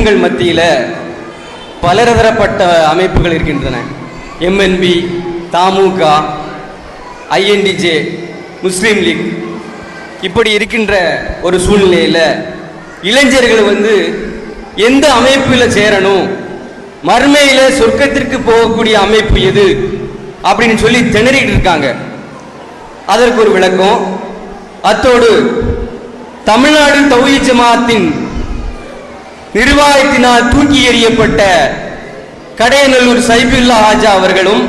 முஸ்லிம்கள் மத்தியில் பலதரப்பட்ட அமைப்புகள் இருக்கின்றன. எம்என்பி தமுக ஐஎன்டிஜே முஸ்லீம் லீக். இப்படி இருக்கின்ற ஒரு சூழ்நிலையில் இளைஞர்கள் வந்து எந்த அமைப்பில் சேரணும்? மறுமையில் சொர்க்கத்திற்கு போகக்கூடிய அமைப்பு எது? அப்படின்னு சொல்லி திணறிட்டு இருக்காங்க. அதற்கு ஒரு விளக்கம். அத்தோடு தமிழ்நாடு தௌஹி ஜமாத்தின் நிர்வாகத்தினால் தூக்கி எறியப்பட்ட கடையநல்லூர் சைபுல்லா ஆஜா அவர்களும்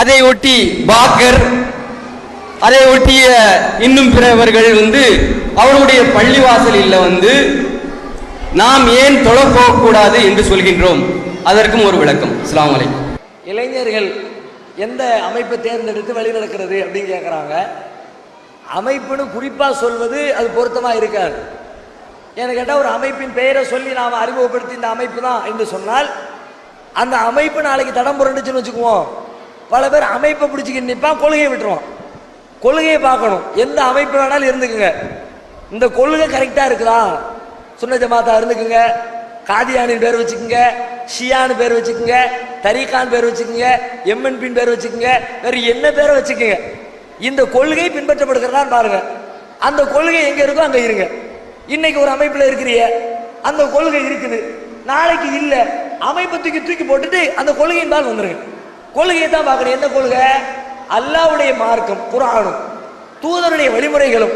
அதை ஒட்டி பாக்கர் அதை ஒட்டிய இன்னும் பிறவர்கள் வந்து அவருடைய பள்ளிவாசலில் வந்து நாம் ஏன் தொழ போகக்கூடாது என்று சொல்கின்றோம். அதற்கும் ஒரு விளக்கம். இஸ்லாம் இளைஞர்கள் எந்த அமைப்பை தேர்ந்தெடுத்து வழி நடக்கிறது அப்படின்னு கேட்குறாங்க அமைப்புன்னு குறிப்பாக சொல்வது அது பொருத்தமாக இருக்காது. எனக்கு கேட்டால் ஒரு அமைப்பின் பெயரை சொல்லி நாம் அறிமுகப்படுத்தி இந்த அமைப்பு தான் என்று சொன்னால் அந்த அமைப்பு நாளைக்கு தடம் புரண்டுச்சுன்னு வச்சுக்குவோம். பல பேர் அமைப்பை பிடிச்சிக்கிட்டு நிற்பான் கொள்கையை விட்டுருவான் கொள்கையை பார்க்கணும். எந்த அமைப்பு வேணாலும் இருந்துக்குங்க. இந்த கொள்கை கரெக்டாக இருக்குதா? சுன்ன ஜமாத்தா இருந்துக்குங்க. காதியானின் பேர் வச்சுக்கோங்க. ஷியான்னு பேர் வச்சுக்கோங்க. தரீகான் பேர் வச்சுக்கோங்க. எம்என்பின் பேர் வச்சுக்கோங்க. வேறு என்ன பேரை வச்சுக்கோங்க? இந்த கொள்கை பின்பற்றப்படுகிறதான் பாருங்க. அந்த கொள்கை எங்கே இருக்கோ அங்கே இருங்க. இன்னைக்கு ஒரு அமைப்பில் இருக்கிறிய அந்த கொள்கை இருக்குது. நாளைக்கு இல்லை. அமைப்பை தூக்கி தூக்கி போட்டுட்டு அந்த கொள்கையின் தான் வந்துருங்க. கொள்கையை தான் பார்க்கணும். என்ன கொள்கை? அல்லாவுடைய மார்க்கம் குரானும் தூதருடைய வழிமுறைகளும்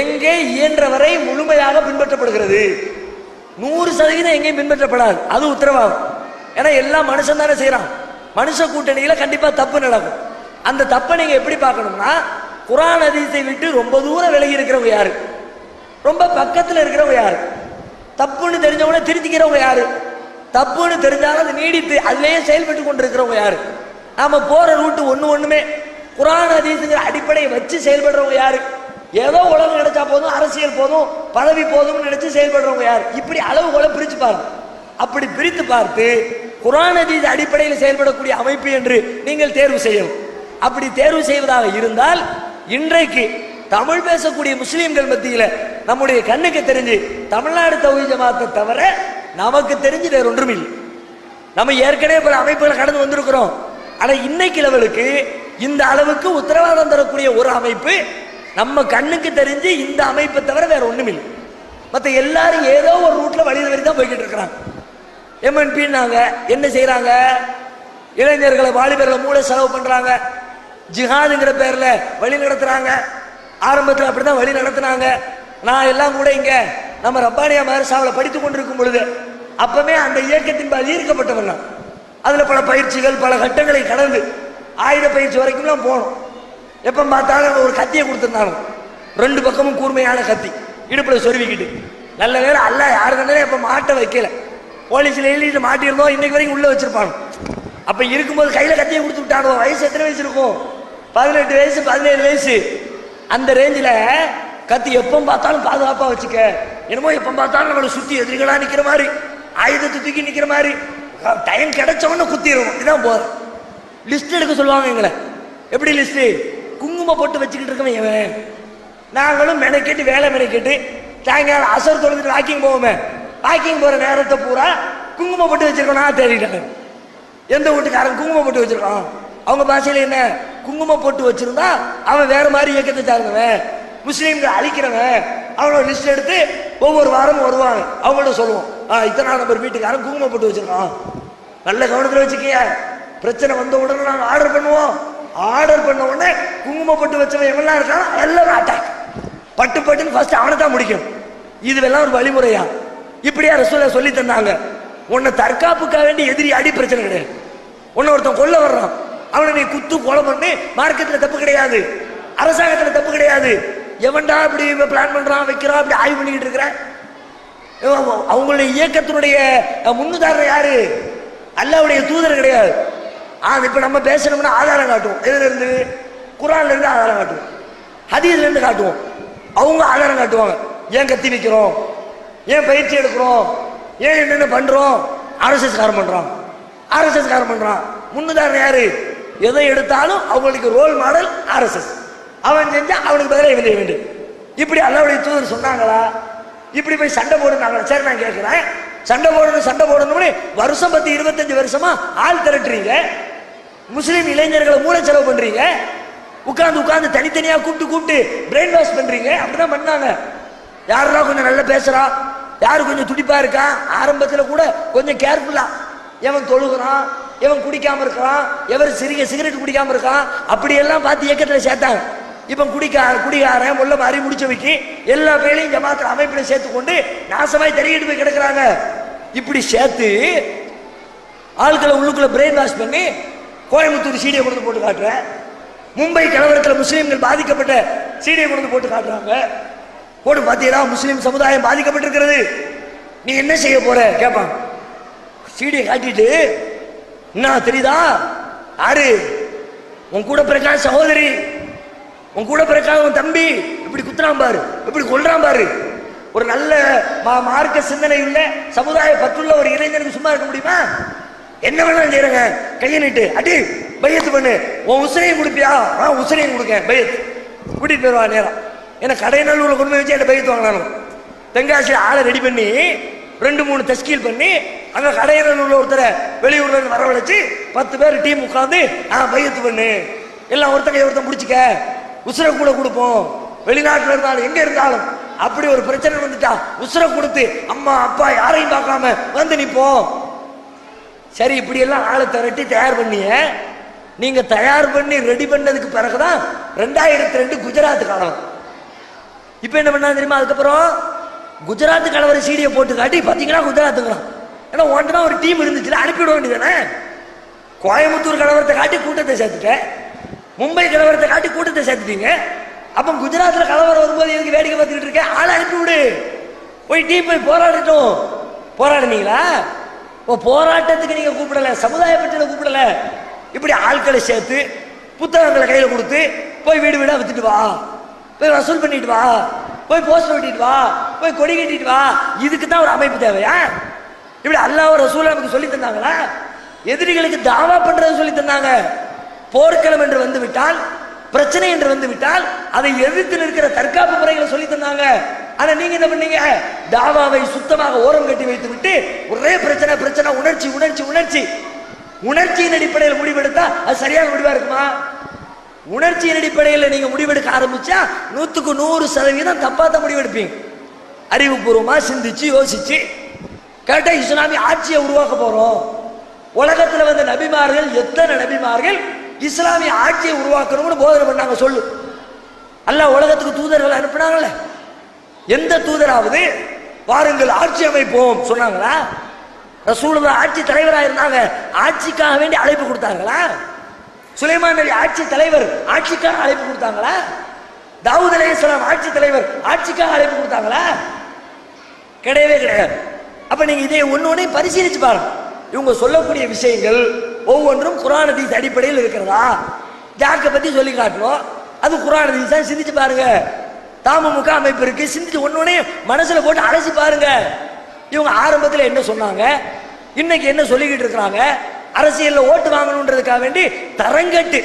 எங்கே இயன்றவரை முழுமையாக பின்பற்றப்படுகிறது. நூறு சதவீதம் எங்கேயும் பின்பற்றப்படாது. அது உத்தரவாகும் ஏன்னா எல்லாம் மனுஷன் தானே செய்கிறான் மனுஷ கூட்டணியில் கண்டிப்பாக தப்பு நடக்கும். அந்த தப்பை நீங்கள் எப்படி பார்க்கணும்னா குரான் அதிசை விட்டு ரொம்ப தூரம் விலகி இருக்கிறவங்க யாரு? ரொம்ப பக்கத்தில் இருக்கிறவங்க யாரு? தப்புன்னு தெரிஞ்சவங்க திருத்திக்கிறவங்க யாரு? தப்புன்னு தெரிஞ்சாலும் அது நீடித்து அதுலேயே செயல்பட்டு கொண்டிருக்கிறவங்க யாரு? நாம் போகிற ரூட்டு ஒன்று ஒன்றுமே குரான் அதீசுங்கிற அடிப்படையை வச்சு செயல்படுறவங்க யாரு? ஏதோ உலகம் நினைச்சா போதும் அரசியல் போதும் பதவி போதும்னு நினைச்சு செயல்படுறவங்க யார்? இப்படி அளவுகளை பிரித்து பாருங்க அப்படி பிரித்து பார்த்து குரான் அதீத அடிப்படையில் செயல்படக்கூடிய அமைப்பு என்று நீங்கள் தேர்வு செய்யணும். அப்படி தேர்வு செய்வதாக இருந்தால் இன்றைக்கு தமிழ் பேசக்கூடிய முஸ்லீம்கள் மத்தியில நம்முடைய கண்ணுக்கு தெரிஞ்சு தமிழ்நாடு தௌஹி ஜமாத்தை தவிர நமக்கு தெரிஞ்சு வேற ஒன்றும் இல்லை. நம்ம ஏற்கனவே பல அமைப்புகளை கடந்து வந்திருக்கிறோம். ஆனா இன்னைக்கு லெவலுக்கு இந்த அளவுக்கு உத்தரவாதம் தரக்கூடிய ஒரு அமைப்பு நம்ம கண்ணுக்கு தெரிஞ்சு இந்த அமைப்பை தவிர வேற ஒண்ணும் இல்லை. மற்ற எல்லாரும் ஏதோ ஒரு ரூட்ல வழி தவறி தான் போய்கிட்டு இருக்கிறாங்க. எம்என்பின்னாங்க என்ன செய்கிறாங்க இளைஞர்களை வாலிபர்களை மூளை செலவு பண்றாங்க. ஜிஹாதுங்கிற பேர்ல வழி நடத்துறாங்க. ஆரம்பத்தில் அப்படிதான் வழி நடத்துனாங்க. நான் எல்லாம் கூட இங்க நம்ம ரப்பானியா மதரசாவில் படித்துக் கொண்டிருக்கும் பொழுது அப்பவே அந்த இயக்கத்தின் பால் ஈர்க்கப்பட்டவன் நான் அதில் பல பயிற்சிகள் பல கட்டங்களை கடந்து ஆயுத பயிற்சி வரைக்கும்லாம் போனோம். எப்போ பார்த்தாலும் ஒரு கத்தியை கொடுத்துருந்தாலும் ரெண்டு பக்கமும் கூர்மையான கத்தி. இடுப்பில் சொருவிக்கிட்டு. நல்ல நேரம் அல்ல யாரு தானே இப்போ மாட்ட வைக்கல. போலீஸில் எழுதிட்டு மாட்டியிருந்தோம். இன்றைக்கு வரைக்கும் உள்ளே வச்சுருப்பானோ அப்போ இருக்கும்போது கையில் கத்தியை கொடுத்து விட்டானோ வயசு எத்தனை வயசு இருக்கும்? பதினெட்டு வயசு பதினேழு வயசு. அந்த ரேஞ்சில் கத்தி எப்போ பார்த்தாலும் பாதுகாப்பாக வச்சுக்க. என்னமோ எப்போ பார்த்தாலும் நம்மளை சுற்றி எதிரிகளாக நிற்கிற மாதிரி ஆயுதத்தை தூக்கி நிற்கிற மாதிரி. டைம் கிடைச்சவொன்னு குத்திடுவோம் இதுதான் போதும் லிஸ்ட் எடுக்க சொல்லுவாங்க எங்களை. எப்படி லிஸ்ட்டு குங்குமம் போட்டு வச்சுக்கிட்டு இருக்கவன் இவன். நாங்களும் மெனக்கெட்டு வேலை மெனக்கெட்டு சாயங்காலம் அசர் தொழுதுட்டு வாக்கிங் போவோமே. வாக்கிங் போகிற நேரத்தை பூரா குங்குமம் போட்டு வச்சுருக்கோம். நான் தேடிட்டேன் எந்த வீட்டுக்காரன் குங்குமம் போட்டு வச்சுருக்கோம் அவங்க பாஷையில் என்ன? குங்குமம் போட்டு வச்சிருந்தா அவன் வேற மாதிரி இயக்கத்தை சார்ந்தவன். முஸ்லீம்கள் அழிக்கிறவன். அவனோட லிஸ்ட் எடுத்து ஒவ்வொரு வாரமும் வருவாங்க அவங்கள்ட்ட சொல்லுவோம் ஆ இத்தனை நம்பர் வீட்டுக்காரன் குங்குமம் போட்டு வச்சிருக்கான். நல்ல கவனத்தில் வச்சுக்கிய. பிரச்சனை வந்த உடனே நாங்கள் ஆர்டர் பண்ணுவோம். ஆர்டர் பண்ண உடனே குங்குமம் போட்டு வச்சவன் எவெல்லாம் இருக்கான் எல்லாரும் அட்டாக் பட்டு பட்டுன்னு ஃபர்ஸ்ட் அவனை தான் முடிக்கும் இதுவெல்லாம் ஒரு வழிமுறையா? இப்படியா ரசூலா சொல்லி தந்தாங்க. உன்னை தற்காப்புக்காக வேண்டி எதிரி அடி பிரச்சனை கிடையாது. உன்னை ஒருத்தன் கொல்ல வர்றான். அவனை நீ குத்து கொலை பண்ணு. மார்க்கெட்டில் தப்பு கிடையாது. அரசாங்கத்தில் தப்பு கிடையாது. எவன்டா இப்படி பிளான் பண்ணுறான் வைக்கிறான் அப்படி ஆய்வு பண்ணிக்கிட்டு இருக்கிற? அவங்களுடைய இயக்கத்தினுடைய முன்னுதாரணம் யாரு? அல்லாவுடைய தூதர் கிடையாது. ஆ இப்போ நம்ம பேசணும்னா ஆதாரம் காட்டுவோம். எதுல இருந்து? குரான்ல இருந்து ஆதாரம் காட்டுவோம். ஹதீஸ்ல இருந்து காட்டுவோம். அவங்க ஆதாரம் காட்டுவாங்க. ஏன் கத்தி வைக்கிறோம்? ஏன் பயிற்சி எடுக்கிறோம்? ஏன் என்னென்ன பண்றோம்? ஆர்எஸ்எஸ் காரம் பண்றான். ஆர்எஸ்எஸ் காரம் பண்றான். முன்னுதாரணம் யாரு? எதை எடுத்தாலும் அவங்களுக்கு ரோல் மாடல் ஆர்எஸ்எஸ் அவன் செஞ்சா அவனுக்கு பதிலாக இவன் செய்ய வேண்டும். இப்படி அல்லாவுடைய தூதர் சொன்னாங்களா? இப்படி போய் சண்டை போடுனாங்களா? சரி நான் கேட்கிறேன். சண்டை போடணும் சண்டை போடணும்னு வருஷம் பத்து இருபத்தஞ்சு வருஷமா ஆள் திரட்டுறீங்க. முஸ்லீம் இளைஞர்களை மூளை செலவு பண்றீங்க. உட்காந்து உட்காந்து தனித்தனியா கூப்பிட்டு கூப்பிட்டு பிரெயின் வாஷ் பண்றீங்க. அப்படிதான் பண்ணாங்க. யாரெல்லாம் கொஞ்சம் நல்லா பேசுறா? யாரு கொஞ்சம் துடிப்பா இருக்கா? ஆரம்பத்துல கூட கொஞ்சம் கேர்ஃபுல்லா எவன் தொழுகிறான்? எவன் குடிக்காம இருக்கிறான் எவர் சிறிய சிகரெட் குடிக்காம இருக்கான் அப்படியெல்லாம் பார்த்து இயக்கத்தில் சேர்த்தாங்க. இப்போ குடிக்காரன் குடிகாரன் முள்ள மாதிரி முடிச்சு வச்சு எல்லா பேரையும் ஜமாத்துல அமைப்பில் சேர்த்து கொண்டு நாசமாய் தெரியிட்டு போய் கிடக்குறாங்க. இப்படி சேர்த்து ஆட்களை உள்ளுக்குள்ள பிரெயின் வாஷ் பண்ணி கோயம்புத்தூர் சீடியை கொண்டு போட்டு காட்டுறேன் மும்பை கலவரத்தில் முஸ்லீம்கள் பாதிக்கப்பட்ட சீடியை கொண்டு போட்டு காட்டுறாங்க. போட்டு பார்த்தீங்கன்னா முஸ்லீம் சமுதாயம் பாதிக்கப்பட்டிருக்கிறது. நீ என்ன செய்ய போற? கேட்பான் சீடியை காட்டிட்டு என்ன தெரியுதா? யாரு உன் கூட பிறக்கா சகோதரி. உன் கூட பிறக்கா உன் தம்பி. இப்படி குத்துறான் பாரு. இப்படி கொள்றான் பாரு. ஒரு நல்ல மார்க்க சிந்தனை உள்ள சமுதாய பற்றுள்ள ஒரு இளைஞனுக்கு சும்மா இருக்க முடியுமா? என்ன வேணாலும் செய்யறங்க கையை நீட்டு. அடி பையத்து பண்ணு. உன் உசிரையும் கொடுப்பியா? ஆ உசிரையும் கொடுக்க பையத்து. கூட்டிட்டு போயிருவா நேரம் ஏன்னா கடைநல்லூர்ல கொண்டு போய் வச்சு என்ன பையத்து வாங்கினாலும் தென்காசியில் ஆளை ரெடி பண்ணி ரெண்டு மூணு தஸ்கீல் பண்ணி அங்க உள்ள ஒருத்தரை வெளியூர்ல இருந்து வரவழைச்சு பத்து பேர் டீம் உட்காந்து ஆ பையத்து பண்ணு. எல்லாம் ஒருத்தங்க கை ஒருத்தன் முடிச்சுக்க உசுரை கூட கொடுப்போம். வெளிநாட்டுல இருந்தாலும் எங்க இருந்தாலும். அப்படி ஒரு பிரச்சனை வந்துட்டா உசுரை கொடுத்து அம்மா அப்பா யாரையும் பார்க்காம வந்து நிப்போம். சரி இப்படி எல்லாம் ஆளை திரட்டி தயார் பண்ணிய. நீங்க தயார் பண்ணி ரெடி பண்ணதுக்கு பிறகுதான் ரெண்டாயிரத்தி ரெண்டு குஜராத் கலவரம் இப்ப என்ன பண்ணா தெரியுமா? அதுக்கப்புறம் குஜராத் கலவர சீடியை போட்டு காட்டி பாத்தீங்கன்னா குஜராத்துங்களாம்? ஏன்னா ஒன்றுனா ஒரு டீம் இருந்துச்சுல அனுப்பிவிட வேண்டியதானே கோயம்புத்தூர் கலவரத்தை காட்டி கூட்டத்தை சேர்த்துட்டேன் மும்பை கலவரத்தை காட்டி கூட்டத்தை சேர்த்துட்டீங்க. அப்போ குஜராத்தில் கலவரம் வரும்போது எதுக்கு வேடிக்கை பார்த்துக்கிட்டு இருக்கேன் ஆளை அனுப்பி விடு போய் டீம் போய் போராடட்டும். போராடுனீங்களா? இப்போ போராட்டத்துக்கு நீங்கள் கூப்பிடல சமுதாய பற்றில கூப்பிடல. இப்படி ஆட்களை சேர்த்து புத்தகங்களை கையில் கொடுத்து போய் வீடு வீடாக வித்துட்டு வா. போய் வசூல் பண்ணிட்டு வா. போய் போஸ்டர் ஒட்டிட்டு வா. போய் கொடி கட்டிட்டு வா. இதுக்கு தான் ஒரு அமைப்பு தேவையா? இப்படி அல்லாஹ் ரசூல் நமக்கு சொல்லி தந்தாங்களா? எதிரிகளுக்கு தாவா பண்றது சொல்லி தந்தாங்க. போர்க்களம் என்று வந்து விட்டால் பிரச்சனை என்று வந்து விட்டால் அதை எதிர்த்து நிற்கிற தற்காப்பு முறைகளை சொல்லி தந்தாங்க. ஆனா நீங்க என்ன பண்ணீங்க? தாவாவை சுத்தமாக ஓரம் கட்டி வைத்து விட்டு ஒரே பிரச்சனை பிரச்சனை உணர்ச்சி உணர்ச்சி உணர்ச்சி. உணர்ச்சியின் அடிப்படையில் முடிவெடுத்தா அது சரியான முடிவா இருக்குமா? உணர்ச்சியின் அடிப்படையில் நீங்க முடிவெடுக்க ஆரம்பிச்சா நூத்துக்கு நூறு சதவீதம் தப்பாத தான் முடிவெடுப்பீங்க. அறிவுபூர்வமா சிந்திச்சு யோசிச்சு கேட்டால் இஸ்லாமி ஆட்சியை உருவாக்க போறோம். உலகத்துல வந்த நபிமார்கள் எத்தனை நபிமார்கள் இஸ்லாமிய ஆட்சியை உருவாக்கணும்னு போதனை பண்ணாங்க சொல்லு. அல்ல உலகத்துக்கு தூதர்கள் அனுப்புனாங்கல்ல? எந்த தூதராவது வாருங்கள் ஆட்சி அமைப்போம் சொன்னாங்களா? ரசூலுல்லா ஆட்சி தலைவராக இருந்தாங்க ஆட்சிக்காக வேண்டி அழைப்பு கொடுத்தாங்களா? சுலைமான் நபி ஆட்சி தலைவர் ஆட்சிக்காக அழைப்பு கொடுத்தாங்களா? தாவூத் அலைஹிஸ்ஸலாம் ஆட்சி தலைவர் ஆட்சிக்காக அழைப்பு கொடுத்தாங்களா? கிடையவே கிடையாது. அப்ப நீங்க இதை ஒன்று ஒன்றையும் பரிசீலிச்சு பாருங்க. இவங்க சொல்லக்கூடிய விஷயங்கள் ஒவ்வொன்றும் குரான் ஹதீஸ் அடிப்படையில் இருக்கிறதா? ஜாக்க பத்தி சொல்லி காட்டணும் அது குரான் ஹதீஸ் தான் சிந்திச்சு பாருங்க. தாமமுக அமைப்பு இருக்கு. சிந்திச்சு ஒண்ணு ஒன்றையும் மனசுல போட்டு அலசி பாருங்க. இவங்க ஆரம்பத்தில் என்ன சொன்னாங்க? இன்னைக்கு என்ன சொல்லிக்கிட்டு இருக்கிறாங்க? அரசியல்ல ஓட்டு வாங்கணுன்றதுக்காக வேண்டி தரங்கட்டு.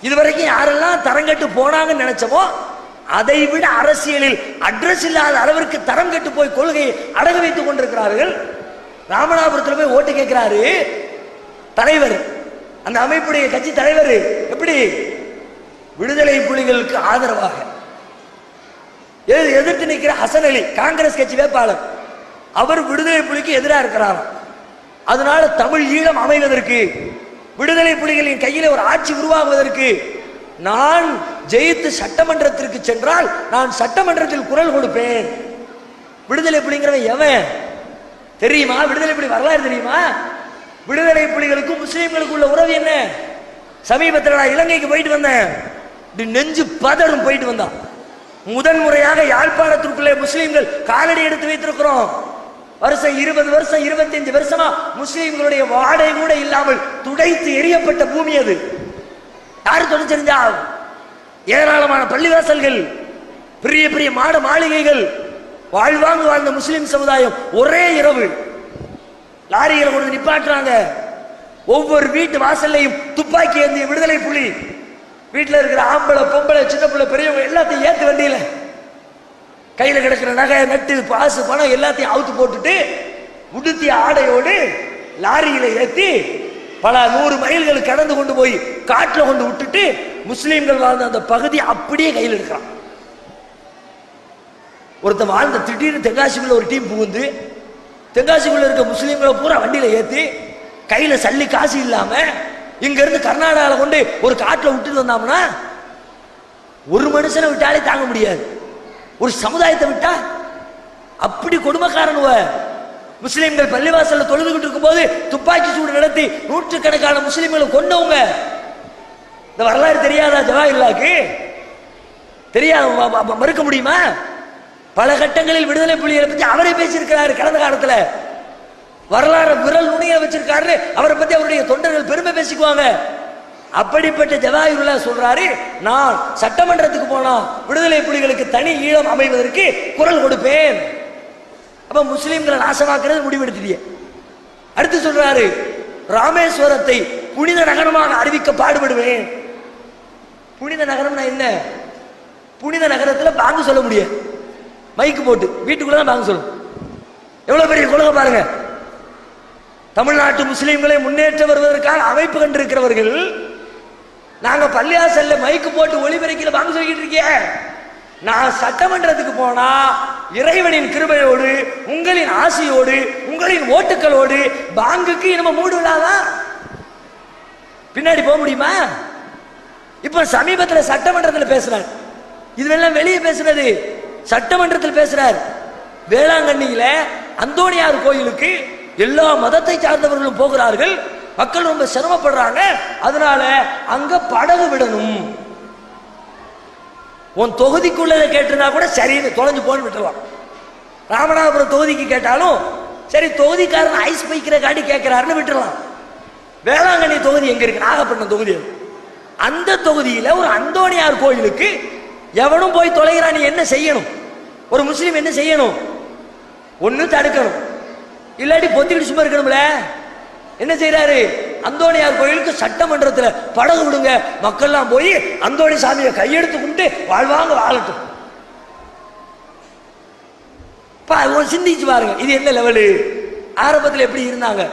இதுவரைக்கும் யாரெல்லாம் தரங்கட்டு போனாங்கன்னு நினைச்சமோ அதை விட அரசியலில் அட்ரஸ் இல்லாத அளவிற்கு தரம் கெட்டு போய் கொள்கையை அடகு வைத்துக் கொண்டிருக்கிறார்கள். ராமநாதபுரத்தில் போய் ஓட்டு கேட்கிறாரு. தலைவர் அந்த அமைப்புடைய கட்சி தலைவர் எப்படி? விடுதலை புலிகளுக்கு ஆதரவாக. எதிர்த்து நிற்கிற ஹசன் அலி காங்கிரஸ் கட்சி வேட்பாளர். அவர் விடுதலை புலிக்கு எதிராக இருக்கிறாராம் அதனால தமிழ் ஈழம் அமைவதற்கு விடுதலை புலிகளின் கையில் ஒரு ஆட்சி உருவாகுவதற்கு நான் ஜெயித்து சட்டமன்றத்திற்கு சென்றால் நான் சட்டமன்றத்தில் குரல் கொடுப்பேன். விடுதலை புலிங்கிறவன் எவன்? தெரியுமா? விடுதலை புலி வரலாறு தெரியுமா? விடுதலை புலிகளுக்கும் முஸ்லீம்களுக்கும் உள்ள உறவு என்ன? சமீபத்தில் நான் இலங்கைக்கு போயிட்டு வந்தேன். இப்படி நெஞ்சு பதறும் போயிட்டு வந்தான். முதன் முறையாக யாழ்ப்பாணத்திற்குள்ளே முஸ்லீம்கள் காலடி எடுத்து வைத்திருக்கிறோம். வருஷம் இருபது வருஷம் இருபத்தஞ்சு வருஷமா முஸ்லீம்களுடைய வாடகை கூட இல்லாமல் துடைத்து எரியப்பட்ட பூமி அது. யாரு தொழிற்செஞ்சா ஏராளமான பள்ளிவாசல்கள் பெரிய பெரிய மாட மாளிகைகள் வாழ்வாங்கு வாழ்ந்த முஸ்லிம் சமுதாயம் ஒரே இரவு. லாரிகளை கொண்டு நிப்பாட்டுறாங்க. ஒவ்வொரு வீட்டு வாசல்லையும் துப்பாக்கி ஏந்திய விடுதலை புலி. வீட்டில் இருக்கிற ஆம்பளை பொம்பளை சின்ன பிள்ளை பெரியவங்க எல்லாத்தையும் ஏற்று வண்டியில். கையில் கிடக்கிற நகை நட்டு பாசு பணம் எல்லாத்தையும் அவுத்து போட்டுட்டு ஆடையோடு லாரியில் ஏற்றி பல நூறு மைல்கள் கடந்து கொண்டு போய் காற்றில் கொண்டு விட்டுட்டு முஸ்லீம்கள் வாழ்ந்த அந்த பகுதி அப்படியே கையில் எடுக்கிறான். ஒருத்தன் வாழ்ந்த திடீர்னு தென்காசிக்குள்ள ஒரு டீம் புகுந்து தென்காசிக்குள்ள இருக்க முஸ்லீம்களை பூரா வண்டியில ஏத்தி கையில சல்லி காசு இல்லாம இங்க இருந்து கொண்டு ஒரு காட்டில் விட்டுட்டு வந்தோம்னா ஒரு மனுஷனை விட்டாலே தாங்க முடியாது. ஒரு சமுதாயத்தை விட்டா அப்படி கொடுமைக்காரனுவ முஸ்லீம்கள் பள்ளிவாசல்ல தொழுதுகிட்டு இருக்கும்போது துப்பாக்கி சூடு நடத்தி நூற்றுக்கணக்கான முஸ்லீம்களை கொண்டவங்க இந்த வரலாறு தெரியாதா ஜவாஹில்லாக்கு? தெரியாது? ம- மறுக்க முடியுமா? பல கட்டங்களில் விடுதலை புலிகளை பத்தி அவரே பேசியிருக்கிறாரு கடந்த காலத்துல. வரலாறு விரல் நுனிய வச்சிருக்காரு அவரை பத்தி அவருடைய தொண்டர்கள் பெருமை பேசிக்குவாங்க. அப்படிப்பட்ட ஜவாஹிருல்லா சொல்றாரு நான் சட்டமன்றத்துக்கு போனா விடுதலை புலிகளுக்கு தனி ஈழம் அமைவதற்கு குரல் கொடுப்பேன். அப்ப முஸ்லீம்களை நாசமாக்குறது முடிவெடுத்துட்டிய. அடுத்து சொல்றாரு ராமேஸ்வரத்தை புனித நகரமாக அறிவிக்க பாடுபடுவேன். புனித நகரம்னா என்ன? புனித நகரத்தில் பாங்கு சொல்ல முடியாது. மைக்கு போட்டு வீட்டுக்குள்ள தான் பாங்கு சொல்லணும் எவ்வளவு பெரிய கொள்கை பாருங்க. தமிழ்நாட்டு முஸ்லீம்களை முன்னேற்ற வருவதற்காக அமைப்பு கண்டிருக்கிறவர்கள் நாங்க பள்ளியாசல்ல மைக்கு போட்டு ஒளிபெருக்கில பாங்கு சொல்லிக்கிட்டு இருக்கேன் நான் சட்டமன்றத்துக்கு போனா இறைவனின் கிருபையோடு உங்களின் ஆசையோடு உங்களின் ஓட்டுக்களோடு பாங்குக்கு நம்ம மூடு விழாதான் பின்னாடி போக முடியுமா? இப்ப சமீபத்தில் சட்டமன்றத்தில் பேசுறார். இதுவெல்லாம் வெளியே பேசுறது. சட்டமன்றத்தில் பேசுறார். வேளாங்கண்ணியில அந்தோணியார் கோயிலுக்கு எல்லா மதத்தை சார்ந்தவர்களும் போகிறார்கள். மக்கள் ரொம்ப சிரமப்படுறாங்க. அதனால அங்க படகு விடணும். உன் தொகுதிக்குள்ளதை கேட்டிருந்தா கூட சரின்னு தொலைஞ்சு போன்னு விட்டுலாம் ராமநாதபுரம் தொகுதிக்கு கேட்டாலும் சரி தொகுதிக்காரன் ஐஸ் பைக்கிற காட்டி கேட்கிறாருன்னு விட்டுறலாம். வேளாங்கண்ணி தொகுதி எங்க இருக்கு? நாகப்பட்டினம் தொகுதி அந்த தொகுதியில் ஒரு அந்தோணியார் கோயிலுக்கு எவனும் போய் தொலைகிறான் என்ன செய்யணும்? ஒரு முஸ்லீம் என்ன செய்யணும்? ஒன்று தடுக்கணும். இல்லாட்டி பொத்திக்கிட்டு சும்மா இருக்கணும்ல. என்ன செய்யறாரு அந்தோணியார் கோயிலுக்கு சட்டமன்றத்தில் படகு விடுங்க. மக்கள்லாம் போய் அந்தோணி சாமியை கையெடுத்து கும்பிட்டு வாழ்வாங்க வாழட்டும். சிந்திச்சு பாருங்க. இது என்ன லெவலு ஆரம்பத்தில் எப்படி இருந்தாங்க?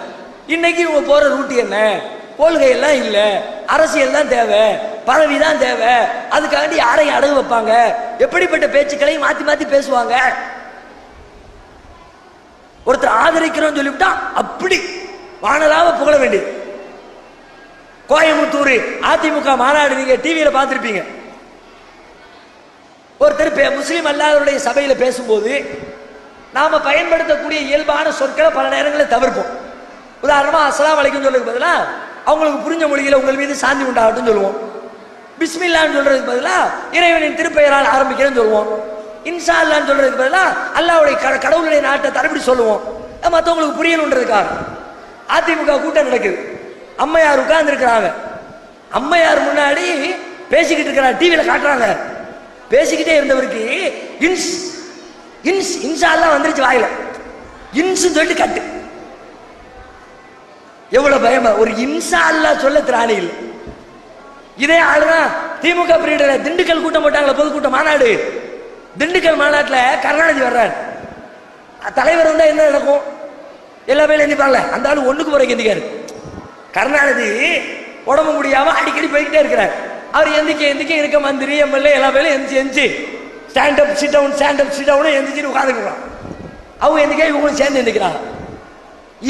இன்னைக்கு இவங்க போற ரூட் என்ன? கொள்கை எல்லாம் இல்ல. அரசியல் தான் தேவை. பதவி தான் தேவை. அதுக்காண்டி யாரையும் அடகு வைப்பாங்க? எப்படிப்பட்ட பேச்சுக்களையும் மாத்தி மாத்தி பேசுவாங்க? ஒருத்தர் ஆதரிக்கிறோம் சொல்லிவிட்டா அப்படி வானலாவ புகழ வேண்டியது. கோயம்புத்தூர் அதிமுக மாநாடு நீங்க டிவியில பார்த்துருப்பீங்க. ஒருத்தர் பே- அல்லாதவருடைய சபையில் பேசும்போது நாம பயன்படுத்தக்கூடிய இயல்பான சொற்களை பல நேரங்களில் தவிர்ப்போம். உதாரணமா அஸ்லாம் வலைக்கும் சொல்றதுக்கு பதிலா அவங்களுக்கு புரிஞ்ச மொழியில உங்கள் மீது சாந்தி உண்டாகட்டும் சொல்லுவோம். பிஸ்மில்லான்னு சொல்றதுக்கு பதிலா இறைவனின் திருப்பெயரால் ஆரம்பிக்கிறேன்னு சொல்லுவோம். இன்ஷா அல்லான்னு சொல்றதுக்கு பதிலா அல்லாவுடைய கடவுளுடைய நாட்டை தரப்படி சொல்லுவோம். மற்றவங்களுக்கு புரியணுன்றதுக்காக. அதிமுக கூட்டம் நடக்குது. அம்மையார் உட்கார்ந்து இருக்கிறாங்க அம்மையார் முன்னாடி பேசிக்கிட்டு இருக்கிறார் டிவியில காட்டுறாங்க. பேசிக்கிட்டே இருந்தவருக்கு இன்ஸ் இன்ஸ் இன்சாலாம் வந்துருச்சு வாயில. இன்ஸ் சொல்லிட்டு கட்டு. எவ்வளவு பயமா ஒரு இன்சா அல்லா சொல்ல திராணி இல்லை. இதே ஆளுதான் திமுக பீரியட்ல திண்டுக்கல் கூட்டம் போட்டாங்களே பொதுக்கூட்டம் மாநாடு. திண்டுக்கல் மாநாட்டில் கருணாநிதி வர்றாரு. தலைவர் வந்தா என்ன நடக்கும்? எல்லா பேரும் எந்திப்பாங்கல்ல அந்த ஆளு ஒண்ணுக்கு போற எந்திக்காரு. கருணாநிதி உடம்பு முடியாம அடிக்கடி போய்கிட்டே இருக்கிறார். அவர் எந்திக்க எந்திக்க இருக்க மந்திரி எம்எல்ஏ எல்லா பேரும் எந்திச்சு எந்திச்சு stand up sit down stand up sit down எந்திரிச்சு உட்காந்துக்கிறோம் அவங்க எந்திக்க இவங்களும் சேர்ந்து எந்திக்கிறாங்க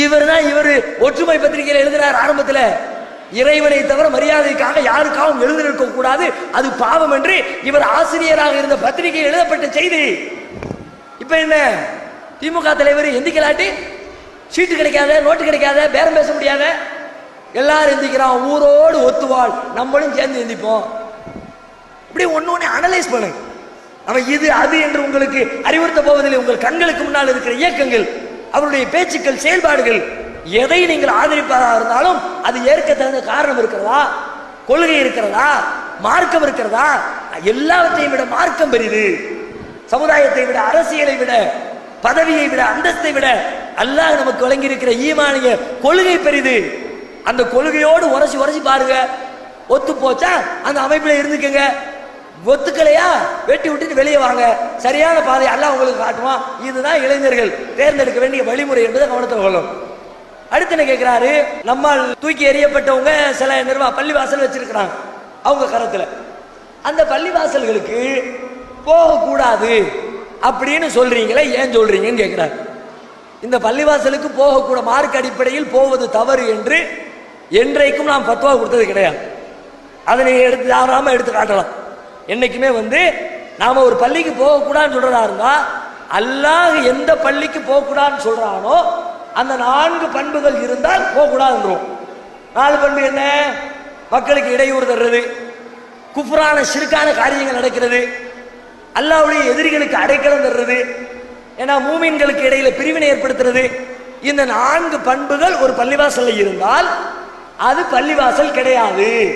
இவர் தான் இவர் ஒற்றுமை பத்திரிகையில் எழுதுறார் ஆரம்பத்தில் இறைவனை தவிர மரியாதைக்காக யாருக்காகவும் எழுதிருக்க கூடாது அது பாவம் என்று இவர் ஆசிரியராக இருந்த பத்திரிகையில் எழுதப்பட்ட செய்தி. இப்ப என்ன? திமுக தலைவர் எந்திக்கலாட்டி சீட்டு கிடைக்காத நோட்டு கிடைக்காத பேரம் பேச முடியாத எல்லாரும் எந்திக்கிறான் ஊரோடு ஒத்துவாள். நம்மளும் சேர்ந்து எந்திப்போம். இப்படி ஒன்று ஒண்ணு அனலைஸ் பண்ணுங்க. அவன் இது அது என்று உங்களுக்கு அறிவுறுத்த போவதில்லை. உங்கள் கண்களுக்கு முன்னால் இருக்கிற இயக்கங்கள் அவருடைய பேச்சுக்கள் செயல்பாடுகள் எதை நீங்கள் ஆதரிப்பதாக இருந்தாலும் அது ஏற்க தகுந்த காரணம் இருக்கிறதா? கொள்கை இருக்கிறதா? மார்க்கம் இருக்கிறதா? எல்லாவற்றையும் விட மார்க்கம் பெரிது. சமுதாயத்தை விட அரசியலை விட பதவியை விட அந்தஸ்தை விட அல்லாஹ் நமக்கு வழங்கி இருக்கிற ஈமானிய கொள்கை பெரிது. அந்த கொள்கையோடு உரசி உரசி பாருங்க. ஒத்து போச்சா? அந்த அமைப்புல இருந்துக்கங்க. ஒத்துக்கலையா? வெட்டி விட்டுட்டு வெளியே வாங்க. சரியான பாதை எல்லாம் உங்களுக்கு காட்டுவான். இதுதான் இளைஞர்கள். தேர்ந்தெடுக்க வேண்டிய வழிமுறை என்பதை கவனத்தை கொள்ளும் அடுத்து என்ன கேட்கிறாரு நம்மால் தூக்கி எறியப்பட்டவங்க சில நிர்வாக பள்ளிவாசல் வச்சிருக்கிறாங்க. அவங்க கரத்துல. அந்த பள்ளிவாசல்களுக்கு போகக்கூடாது அப்படின்னு சொல்றீங்களே ஏன் சொல்றீங்கன்னு கேட்கிறார் இந்த பள்ளிவாசலுக்கு போகக்கூட மார்க் அடிப்படையில் போவது தவறு என்று என்றைக்கும் நாம் பத்துவா கொடுத்தது கிடையாது. அதை எடுத்து தாராம எடுத்து காட்டலாம். என்னைக்குமே வந்து நாம ஒரு பள்ளிக்கு போகக்கூடாதுன்னு சொல்றதா இருந்தா அல்லாஹ் எந்த பள்ளிக்கு போகக்கூடாதுன்னு சொல்றானோ அந்த நான்கு பண்புகள் இருந்தால் போகக்கூடாதுன்றோம். நாலு பண்பு என்ன? மக்களுக்கு இடையூறு தர்றது குப்புறான சிறுக்கான காரியங்கள் நடக்கிறது அல்லாவுடைய எதிரிகளுக்கு அடைக்கலம் தர்றது ஏன்னா மூமீன்களுக்கு இடையில பிரிவினை ஏற்படுத்துறது இந்த நான்கு பண்புகள் ஒரு பள்ளிவாசல்ல இருந்தால் அது பள்ளிவாசல் கிடையாது.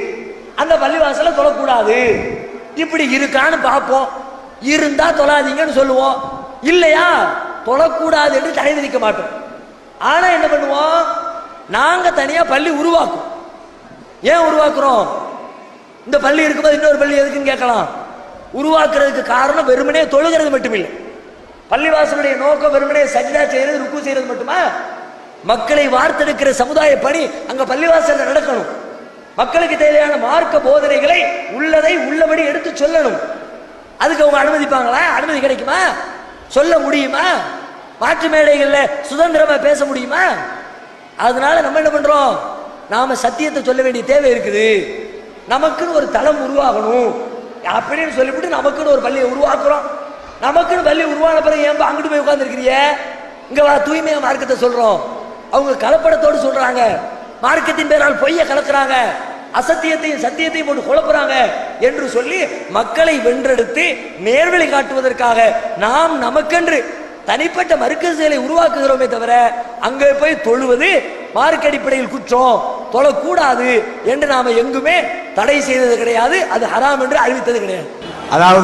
அந்த பள்ளிவாசலை தொழக்கூடாது. இப்படி இருக்கான்னு பார்ப்போம். இருந்தா தொழாதீங்கன்னு சொல்லுவோம். இல்லையா? தொழக்கூடாது என்று தடை விதிக்க மாட்டோம். ஆனா என்ன பண்ணுவோம்? நாங்க தனியா பள்ளி உருவாக்கும் ஏன் உருவாக்குறோம்? இந்த பள்ளி இருக்கும்போது இன்னொரு பள்ளி எதுக்குன்னு கேட்கலாம். உருவாக்குறதுக்கு காரணம் வெறுமனே தொழுகிறது மட்டுமில்லை. பள்ளிவாசலுடைய நோக்கம் வெறுமனே சஜிதா செய்யறது ருக்கு செய்யறது மட்டுமா? மக்களை வார்த்தெடுக்கிற சமுதாய பணி அங்க பள்ளிவாசல்ல நடக்கணும். மக்களுக்கு தேவையான மார்க்க போதனைகளை உள்ளதை உள்ளபடி எடுத்து சொல்லணும். அதுக்கு அவங்க அனுமதிப்பாங்களா? அனுமதி கிடைக்குமா? சொல்ல முடியுமா? மாற்று மேடைகளில் சுதந்திரமா பேச முடியுமா? அதனால நம்ம என்ன பண்றோம்? நாம சத்தியத்தை சொல்ல வேண்டிய தேவை இருக்குது. நமக்குன்னு ஒரு தளம் உருவாகணும். அப்படின்னு சொல்லிவிட்டு நமக்குன்னு ஒரு பள்ளியை உருவாக்குறோம். நமக்குன்னு பள்ளி உருவான பிறகு ஏன்பா அங்கிட்டு போய் உட்கார்ந்துருக்கிறிய இங்க வா தூய்மையா மார்க்கத்தை சொல்றோம். அவங்க கலப்படத்தோடு சொல்றாங்க. மார்க்கத்தின் பேரால் பொய்ய கலக்குறாங்க. அசத்தியத்தையும் சத்தியத்தையும் போட்டு குழப்புறாங்க என்று சொல்லி மக்களை வென்றெடுத்து நேர்வழி காட்டுவதற்காக நாம் நமக்கென்று தனிப்பட்ட மறுக்கசுகளை உருவாக்குகிறோமே தவிர அங்கே போய் தொழுவது மார்க் அடிப்படையில் குற்றம். தொழக்கூடாது என்று நாம எங்குமே தடை செய்தது கிடையாது. அது ஹராம் என்று அறிவித்தது கிடையாது. அதாவது